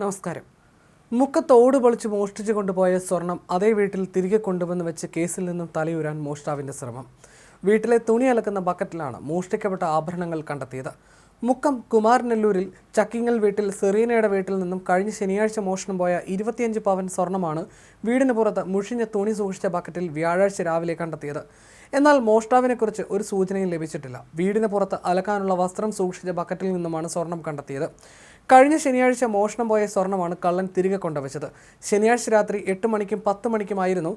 നമസ്കാരം. മുക്കത്തോട് പൊളിച്ച് മോഷ്ടിച്ചു കൊണ്ടുപോയ സ്വർണം അതേ വീട്ടിൽ തിരികെ കൊണ്ടുവന്ന് വെച്ച് കേസിൽ നിന്നും തലയുരാൻ മോഷ്ടാവിന്റെ ശ്രമം. വീട്ടിലെ തുണി അലക്കുന്ന ബക്കറ്റിലാണ് മോഷ്ടിക്കപ്പെട്ട ആഭരണങ്ങൾ കണ്ടെത്തിയത്. മുക്കം കുമാരനെല്ലൂരിൽ ചക്കിങ്ങൽ വീട്ടിൽ സെറീനയുടെ വീട്ടിൽ നിന്നും കഴിഞ്ഞ ശനിയാഴ്ച മോഷണം പോയ ഇരുപത്തിയഞ്ച് പവൻ സ്വർണമാണ് വീടിന് പുറത്ത് മുഷിഞ്ഞ തുണി സൂക്ഷിച്ച ബക്കറ്റിൽ വ്യാഴാഴ്ച രാവിലെ കണ്ടെത്തിയത്. എന്നാൽ മോഷ്ടാവിനെക്കുറിച്ച് ഒരു സൂചനയും ലഭിച്ചിട്ടില്ല. വീടിന് പുറത്ത് അലക്കാനുള്ള വസ്ത്രം സൂക്ഷിച്ച ബക്കറ്റിൽ നിന്നുമാണ് സ്വർണം കണ്ടെത്തിയത്. കഴിഞ്ഞ ശനിയാഴ്ച മോഷണം പോയ സ്വർണമാണ് കള്ളൻ തിരികെ കൊണ്ടുവച്ചത്. ശനിയാഴ്ച രാത്രി എട്ട് മണിക്കും പത്ത് മണിക്കുമായിരുന്നു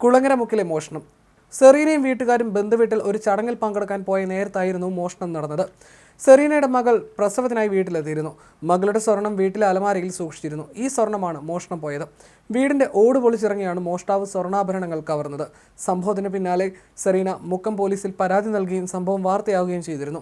കുളങ്ങരമുക്കിലെ മോഷണം. സെറീനയും വീട്ടുകാരും ബന്ധുവീട്ടിൽ ഒരു ചടങ്ങിൽ പങ്കെടുക്കാൻ പോയ നേരത്തായിരുന്നു മോഷണം നടന്നത്. സെറീനയുടെ മകൾ പ്രസവത്തിനായി വീട്ടിലെത്തിയിരുന്നു. മകളുടെ സ്വർണം വീട്ടിലെ അലമാരയിൽ സൂക്ഷിച്ചിരുന്നു. ഈ സ്വർണമാണ് മോഷണം പോയത്. വീടിന്റെ ഓട് പൊളിച്ചിറങ്ങിയാണ് മോഷ്ടാവ് സ്വർണാഭരണങ്ങൾ കവർന്നത്. സംഭവത്തിന് പിന്നാലെ സെറീന മുക്കം പോലീസിൽ പരാതി നൽകുകയും സംഭവം വാർത്തയാവുകയും ചെയ്തിരുന്നു.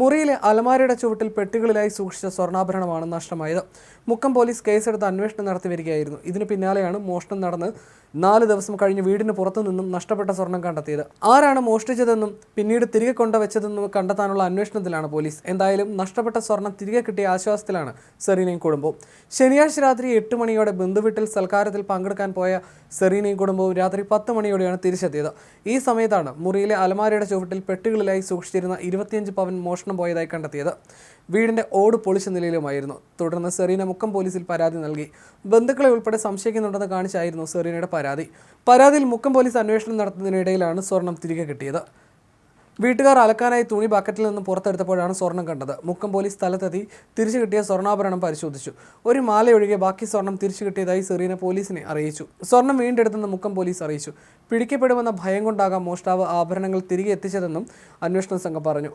മുറിയിലെ അലമാരയുടെ ചുവട്ടിൽ പെട്ടികളിലായി സൂക്ഷിച്ച സ്വർണാഭരണമാണ് നഷ്ടമായത്. മുക്കം പോലീസ് കേസെടുത്ത് അന്വേഷണം നടത്തി വരികയായിരുന്നു. ഇതിന് പിന്നാലെയാണ് മോഷണം നടന്ന് നാല് ദിവസം കഴിഞ്ഞ് വീടിന് പുറത്തു നിന്നും നഷ്ടപ്പെട്ട സ്വർണം കണ്ടെത്തിയത്. ആരാണ് മോഷ്ടിച്ചതെന്നും പിന്നീട് തിരികെ കൊണ്ടുവച്ചതെന്നും കണ്ടെത്താനുള്ള അന്വേഷണത്തിലാണ് പോലീസ് എന്തായാലും നഷ്ടപ്പെട്ട സ്വർണം തിരികെ കിട്ടിയ ആശ്വാസത്തിലാണ് സെറീനയും കുടുംബവും. ശനിയാഴ്ച രാത്രി എട്ട് മണിയോടെ ബന്ധുവീട്ടിൽ സൽക്കാരത്തിൽ പങ്കെടുക്കാൻ പോയ സെറീനയും കുടുംബവും രാത്രി പത്ത് മണിയോടെയാണ് തിരിച്ചെത്തിയത്. ഈ സമയത്താണ് മുറിയിലെ അലമാരയുടെ ചുവട്ടിൽ പെട്ടികളിലായി സൂക്ഷിച്ചിരുന്ന ഇരുപത്തിയഞ്ച് പവൻ മോഷണം പോയതായി കണ്ടെത്തിയത്. വീടിന്റെ ഓട് പൊളിച്ച നിലയിലുമായിരുന്നു. തുടർന്ന് സെറീന മുക്കം പോലീസിൽ പരാതി നൽകി. ബന്ധുക്കളെ ഉൾപ്പെടെ സംശയിക്കുന്നുണ്ടെന്ന് കാണിച്ചായിരുന്നു സെറീനയുടെ പരാതി. പരാതിയിൽ മുക്കം പോലീസ് അന്വേഷണം നടത്തുന്നതിനിടയിലാണ് സ്വർണം തിരികെ കിട്ടിയത്. വീട്ടുകാർ അലക്കാനായി തുണി ബക്കറ്റിൽ നിന്ന് പുറത്തെടുത്തപ്പോഴാണ് സ്വർണം കണ്ടത്. മുക്കം പോലീസ് സ്ഥലത്തെത്തി തിരിച്ചു കിട്ടിയ സ്വർണാഭരണം പരിശോധിച്ചു. ഒരു മാല ഒഴികെ ബാക്കി സ്വർണം തിരിച്ചു കിട്ടിയതായി സെറീന പോലീസിനെ അറിയിച്ചു. സ്വർണം വീണ്ടെടുത്തെന്ന് മുക്കം പോലീസ് അറിയിച്ചു. പിടിക്കപ്പെടുമെന്ന ഭയം കൊണ്ടാകാം മോഷ്ടാവ് ആഭരണങ്ങൾ തിരികെ എത്തിച്ചതെന്നും അന്വേഷണ സംഘം പറഞ്ഞു.